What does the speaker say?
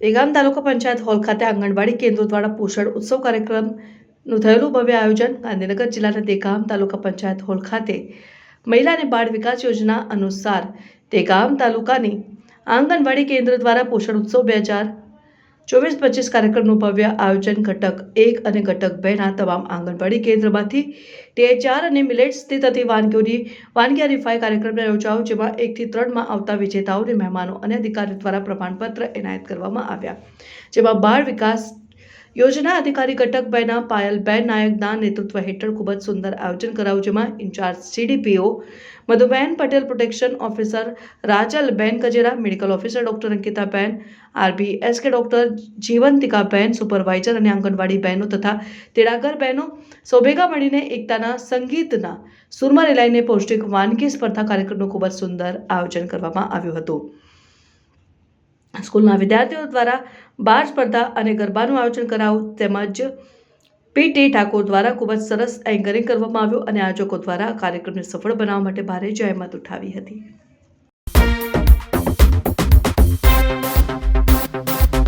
દેગામ તાલુકા panchayat hall ખાતે આંગણવાડી કેન્દ્રો દ્વારા પોષણ ઉત્સવ કાર્યક્રમનું થયેલું ભવ્ય આયોજન ગાંધીનગર જિલ્લાના દેગામ તાલુકા પંચાયત હોલ ખાતે મહિલા અને બાળ વિકાસ યોજના અનુસાર દેગામ તાલુકાની આંગણવાડી કેન્દ્ર દ્વારા પોષણ ઉત્સવ બે હજાર ચોવીસ પચીસ કાર્યક્રમનું ભવ્ય આયોજન, ઘટક એક અને ઘટક બેના તમામ આંગણવાડી કેન્દ્રમાંથી ટીએચઆર અને મિલેટ સ્થિત થતી વાનગીઓની વાનગી હરીફાઈ કાર્યક્રમ યોજાયો, જેમાં એકથી ત્રણમાં આવતા વિજેતાઓને મહેમાનો અને અધિકારીઓ દ્વારા પ્રમાણપત્ર એનાયત કરવામાં આવ્યા, જેમાં બાળ વિકાસ યોજના અધિકારી ઘટક બેના પાયલબેન નાયકના નેતૃત્વ હેઠળ ખૂબ જ સુંદર આયોજન કરાયું, જેમાં in-charge CDPO Madhuben Patel protection officer Rajalben Kajera medical officer doctor Ankitaben R B S K doctor Jivantikaben supervisor અને આંગણવાડી બહેનો તથા તેડાગર બહેનો સૌ ભેગા મળીને એકતાના સંગીતના સુરમાં રેલાઈને પૌષ્ટિક વાનગી સ્પર્ધા કાર્યક્રમનું ખૂબ જ સુંદર આયોજન કરવામાં આવ્યું હતું. સ્કૂલના વિદ્યાર્થીઓ દ્વારા બાર સ્પર્ધા અને ગરબાનું આયોજન કરાયું તેમજ પીટી ઠાકોર દ્વારા ખૂબ જ સરસ એન્કરિંગ કરવામાં આવ્યું અને આયોજકો દ્વારા કાર્યક્રમને સફળ બનાવવા માટે ભારે જહેમત ઉઠાવી હતી.